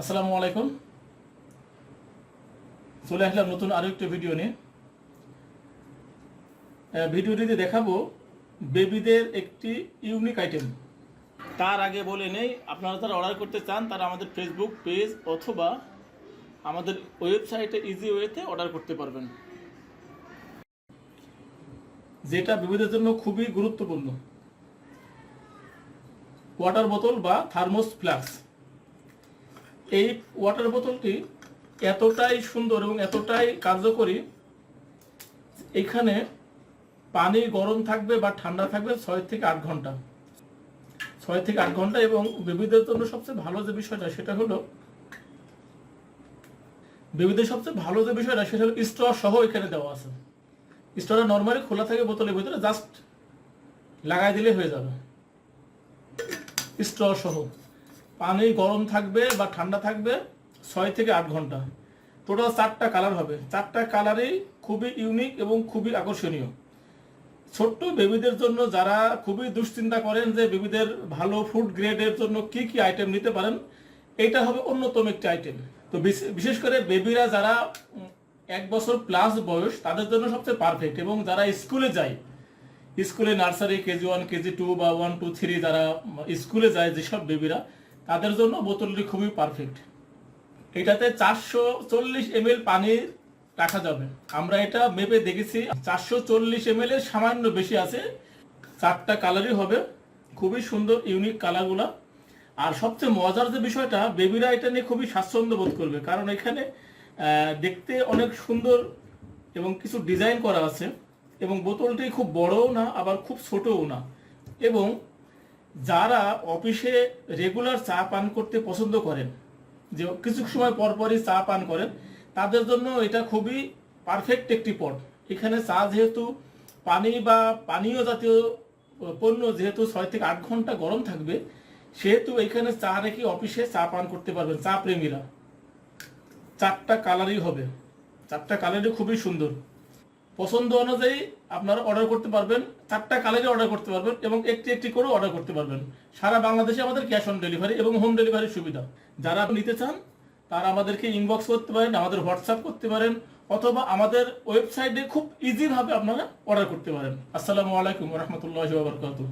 আসসালামু আলাইকুম। চলে আসলাম নতুন আরও একটা ভিডিও নিয়ে। ভিডিওটিতে দেখাবো বেবিদের একটি ইউনিক আইটেম তার আগে বলে নেই, আপনারা যারা অর্ডার করতে চান, তারা আমাদের ফেসবুক পেজ অথবা আমাদের ওয়েবসাইটে ইজি ওয়েতে অর্ডার করতে পারবেন। যেটা বেবিদের জন্য খুবই গুরুত্বপূর্ণ। ওয়াটার বোতল বা থার্মোস ফ্লাক্স এই ওয়াটার বোতলটি এতটাই সুন্দর এবং এতটাই কার্যকরী, এখানে পানি গরম থাকবে বা ঠান্ডা থাকবে ছয় থেকে আট ঘণ্টা। ছয় থেকে আট ঘণ্টা এবং বেবিদের জন্য সবচেয়ে ভালো যে বিষয়টা সেটা হলো বেবিদের সবচেয়ে ভালো যে বিষয়টা সেটা হলো স্ট্র সহ এখানে দেওয়া আছে। স্ট্রটা নর্মালি খোলা থাকে বোতলের ভিতরে জাস্ট লাগাই দিলে হয়ে যাবে। স্ট্র সহ। পানি গরম থাকবে বা ঠান্ডা থাকবে, ছয় থেকে আট ঘণ্টা। টোটাল চারটা কালার হবে। চারটা কালারই খুবই ইউনিক এবং খুবই আকর্ষণীয়। ছোট্ট বেবিদের জন্য যারা খুবই দুশ্চিন্তা করেন যে বেবিদের ভালো ফুড গ্রেডের জন্য কি কি আইটেম নিতে পারেন এটা হবে অন্যতম একটি আইটেম তো বিশেষ করে বেবিরা যারা এক বছর প্লাস বয়স, তাদের জন্য সবচেয়ে পারফেক্ট এবং যারা স্কুলে যায় স্কুলে nursery KG one KG two বা ওয়ান টু থ্রি যারা স্কুলে যায় যেসব বেবিরা তাদের জন্য বোতলটি খুবই পারফেক্ট এটাতে চারশো চল্লিশ এম পানি রাখা যাবে। আমরা এটা মেপে দেখেছি, চারশো চল্লিশ এম এর সামান্য বেশি আছে। চারটা কালারই হবে, খুবই সুন্দর ইউনিক কালারগুলা আর সবচেয়ে মজার যে বিষয়টা বেবিরা এটা নিয়ে খুবই স্বাচ্ছন্দ্য বোধ করবে, কারণ এখানে দেখতে অনেক সুন্দর এবং কিছু ডিজাইন করা আছে। এবং বোতলটি খুব বড়ও না, আবার খুব ছোটও না। এবং যারা অফিসে রেগুলার চা পান করতে পছন্দ করেন, যে কিছু সময় পরপরই চা পান করেন, তাদের জন্য এটা খুবই পারফেক্ট একটি পট এখানে চা যেহেতু পানি বা পানীয় জাতীয় পণ্য যেহেতু ছয় থেকে আট ঘণ্টা গরম থাকবে, সেহেতু এখানে চা রেখে অফিসে চা পান করতে পারবেন, চা প্রেমীরা। চারটা কালারই হবে। চারটা কালারই খুবই সুন্দর। পছন্দ অনুযায়ী আপনারা অর্ডার করতে পারবেন, চারটা কালারে অর্ডার করতে পারবেন এবং একটি একটি করে অর্ডার করতে পারবেন। সারা বাংলাদেশে আমাদের ক্যাশ অন ডেলিভারি এবং হোম ডেলিভারির সুবিধা। যারা নিতে চান, তারা আমাদেরকে ইনবক্স করতে পারেন, আমাদের হোয়াটসঅ্যাপ করতে পারেন, অথবা আমাদের ওয়েবসাইটে খুব ইজিভাবে আপনারা অর্ডার করতে পারেন। আসসালামু আলাইকুম রহমতুল্লাহ বারকাতুহ।